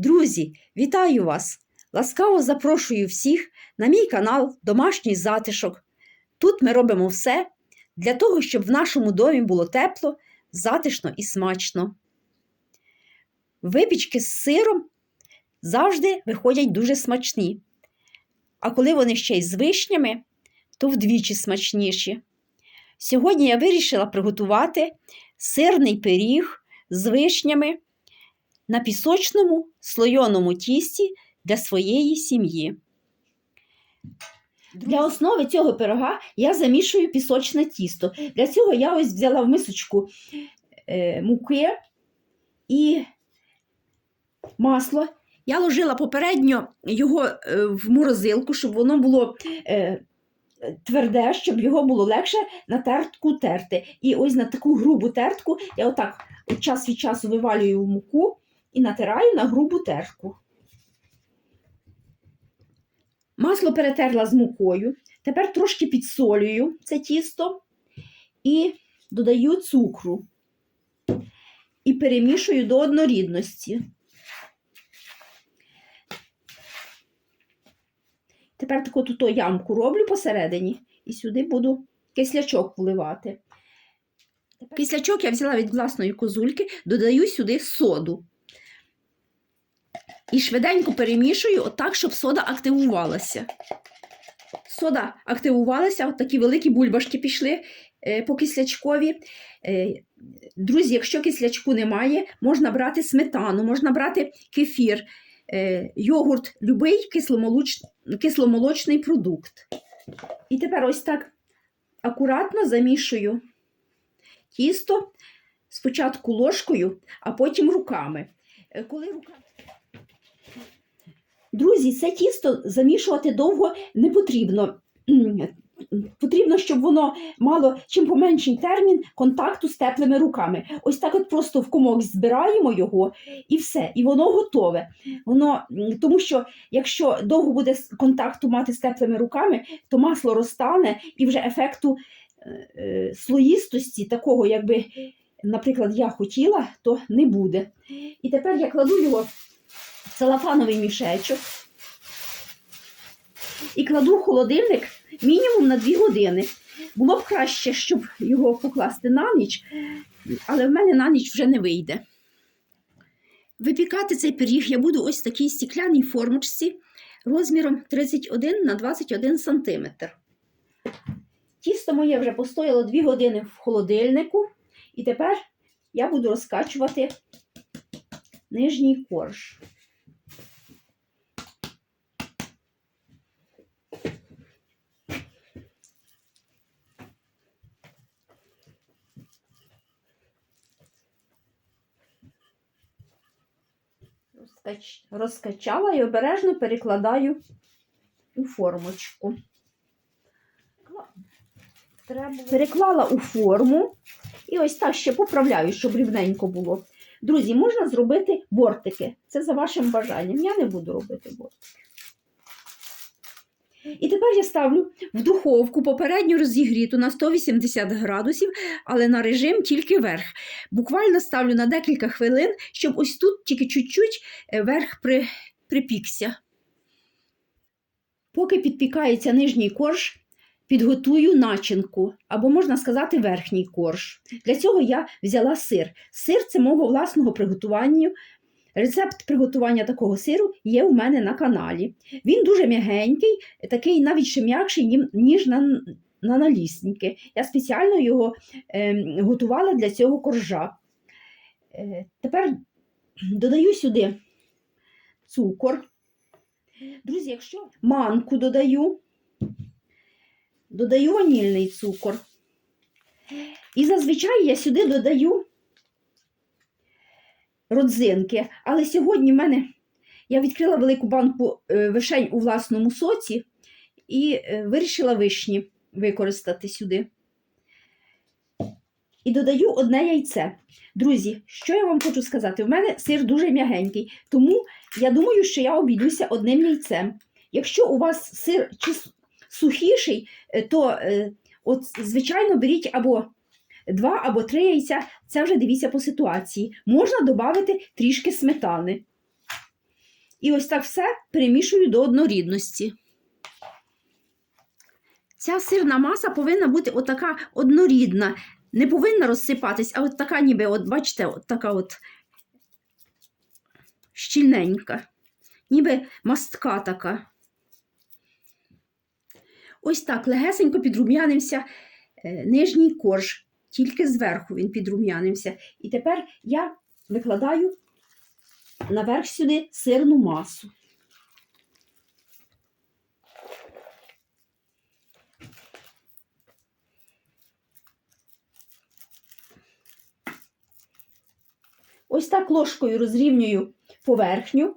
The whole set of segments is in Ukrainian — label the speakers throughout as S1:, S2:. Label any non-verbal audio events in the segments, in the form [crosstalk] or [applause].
S1: Друзі, вітаю вас! Ласкаво запрошую всіх на мій канал Домашній затишок. Тут ми робимо все для того, щоб в нашому домі було тепло, затишно і смачно. Випічки з сиром завжди виходять дуже смачні. А коли вони ще й з вишнями, то вдвічі смачніші. Сьогодні я вирішила приготувати сирний пиріг з вишнями на пісочному слойоному тісті для своєї сім'ї. Для основи цього пирога я замішую пісочне тісто. Для цього я ось взяла в мисочку е, муки і масло. Я ложила попередньо його е, в морозилку, щоб воно було е, тверде, щоб його було легше на тертку терти. І ось на таку грубу тертку я отак от час від часу вивалюю в муку і натираю на грубу тертку. Масло перетерла з мукою. Тепер трошки підсолюю це тісто і додаю цукру. І перемішую до однорідності. Тепер таку тут ямку роблю посередині і сюди буду кислячок вливати. Кислячок я взяла від власної козульки, додаю сюди соду. І швиденько перемішую отак, щоб сода активувалася. Сода активувалася, от такі великі бульбашки пішли е, по кислячкові. Е, друзі, якщо кислячку немає, можна брати сметану, можна брати кефір, е, йогурт, будь-який кисломолоч... кисломолочний продукт. І тепер ось так акуратно замішую тісто спочатку ложкою, а потім руками. Коли рука... Друзі, це тісто замішувати довго не потрібно. [clears throat] Потрібно, щоб воно мало чим поменший термін контакту з теплими руками. Ось так от просто в комок збираємо його і все, і воно готове. Воно, тому що якщо довго буде контакту мати з теплими руками, то масло розтане і вже ефекту е, е, слоїстості, такого, якби, наприклад, я хотіла, то не буде. І тепер я кладу його в целофановий мішечок і кладу в холодильник мінімум на 2 години. Було б краще, щоб його покласти на ніч, але в мене на ніч вже не вийде. Випікати цей пиріг я буду ось в такій стеклянній формочці розміром 31 на 21 см. Тісто моє вже постояло 2 години в холодильнику, і тепер я буду розкачувати нижній корж. Розкачала і обережно перекладаю у формочку. Переклала у форму і ось так ще поправляю, щоб рівненько було. Друзі, можна зробити бортики. Це за вашим бажанням. Я не буду робити бортики. І тепер я ставлю в духовку попередньо розігріту на 180 градусів, але на режим тільки верх. Буквально ставлю на декілька хвилин, щоб ось тут тільки чуть-чуть е, верх при, припікся. Поки підпікається нижній корж, підготую начинку, або можна сказати, верхній корж. Для цього я взяла сир. Сир це мого власного приготування. Рецепт приготування такого сиру є у мене на каналі. Він дуже м'ягенький, такий навіть ще м'якший, ніж на, на налісники. Я спеціально його е, готувала для цього коржа. Е, тепер додаю сюди цукор. Друзі, якщо манку додаю, додаю ванільний цукор. І зазвичай я сюди додаю родзинки. Але сьогодні в мене я відкрила велику банку е, вишень у власному соці і е, вирішила вишні використати сюди. І додаю одне яйце. Друзі, що я вам хочу сказати? У мене сир дуже м'ягенький, тому я думаю, що я обійдуся одним яйцем. Якщо у вас сир чи сухіший, е, то от, звичайно беріть або два або три яйця, це вже дивіться по ситуації. Можна додати трішки сметани. І ось так все перемішую до однорідності. Ця сирна маса повинна бути отака однорідна, не повинна розсипатись, а от така, ніби, от бачите, от така от щільненька, ніби мастка така. Ось так легесенько підрум'янився е, нижній корж, тільки зверху він підрум'янився. І тепер я викладаю наверх сюди сирну масу. Ось так ложкою розрівнюю поверхню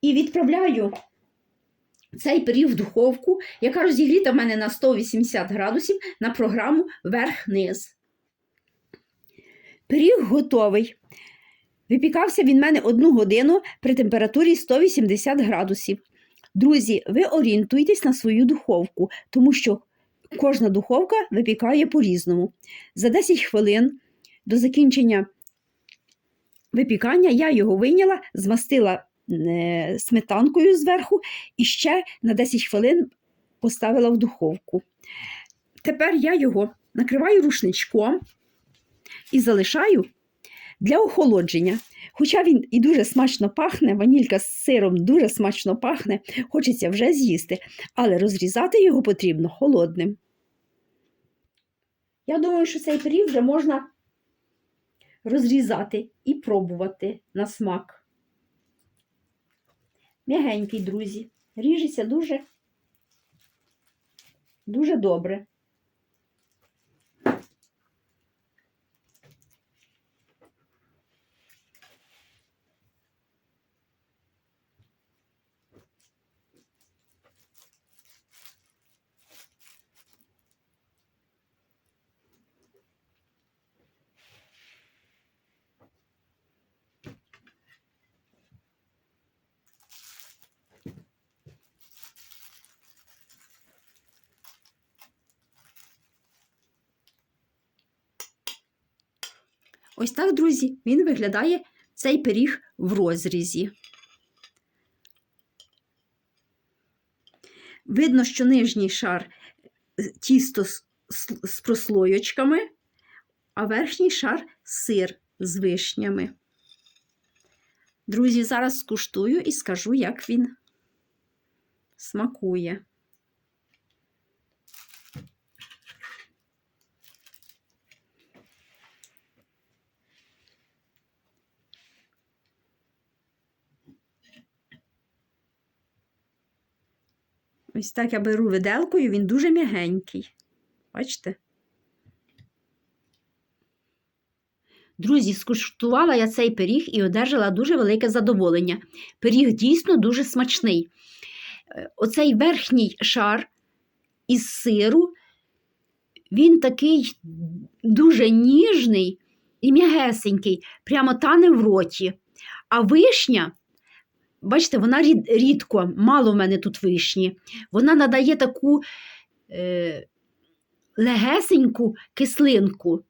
S1: і відправляю цей пиріг в духовку, яка розігріта в мене на 180 градусів на програму верх-низ. Пиріг готовий. Випікався він мене одну годину при температурі 180 градусів. Друзі, ви орієнтуйтесь на свою духовку, тому що кожна духовка випікає по-різному. За 10 хвилин до закінчення випікання я його вийняла, змастила е, сметанкою зверху і ще на 10 хвилин поставила в духовку. Тепер я його накриваю рушничком і залишаю для охолодження. Хоча він і дуже смачно пахне, ванілька з сиром дуже смачно пахне, хочеться вже з'їсти, але розрізати його потрібно холодним. Я думаю, що цей пиріг вже можна розрізати і пробувати на смак. М'ягенький, друзі, ріжеться дуже, дуже добре. Ось так, друзі, він виглядає цей пиріг в розрізі. Видно, що нижній шар е, тісто з, прослойочками, а верхній шар сир з вишнями. Друзі, зараз скуштую і скажу, як він смакує. Ось так я беру виделкою, він дуже м'ягенький. Бачите? Друзі, скуштувала я цей пиріг і одержала дуже велике задоволення. Пиріг дійсно дуже смачний. Е, Оцей верхній шар із сиру, він такий дуже ніжний і м'ягесенький, прямо тане в роті. А вишня, бачите, вона рід, рідко, мало в мене тут вишні. Вона надає таку е, легесеньку кислинку.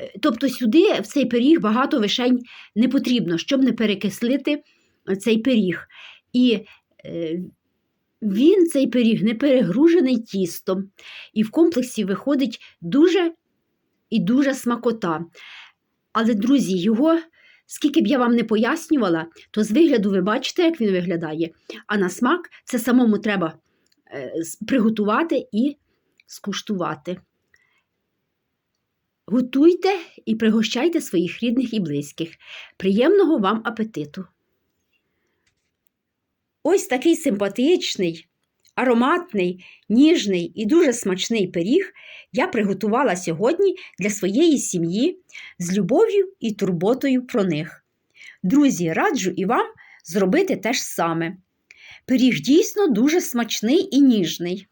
S1: Е, Тобто сюди, в цей пиріг, багато вишень не потрібно, щоб не перекислити цей пиріг. І е, він, цей пиріг, не перегружений тістом. І в комплексі виходить дуже і дуже смакота. Але, друзі, його, скільки б я вам не пояснювала, то з вигляду ви бачите, як він виглядає. А на смак це самому треба е, приготувати і скуштувати. Готуйте і пригощайте своїх рідних і близьких. Приємного вам апетиту! Ось такий симпатичний, ароматний, ніжний і дуже смачний пиріг я приготувала сьогодні для своєї сім'ї з любов'ю і турботою про них. Друзі, раджу і вам зробити те ж саме. Пиріг дійсно дуже смачний і ніжний.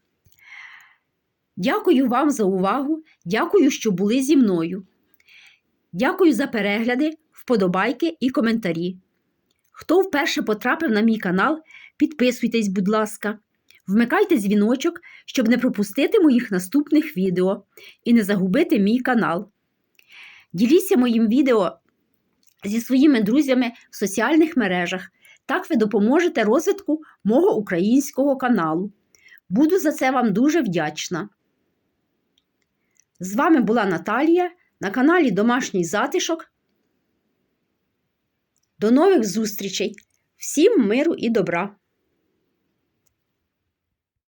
S1: Дякую вам за увагу, дякую, що були зі мною. Дякую за перегляди, вподобайки і коментарі. Хто вперше потрапив на мій канал, підписуйтесь, будь ласка, вмикайте дзвіночок, щоб не пропустити моїх наступних відео і не загубити мій канал. Діліться моїм відео зі своїми друзями в соціальних мережах. Так ви допоможете розвитку мого українського каналу. Буду за це вам дуже вдячна. З вами була Наталія на каналі Домашній затишок. До нових зустрічей! Всім миру і добра!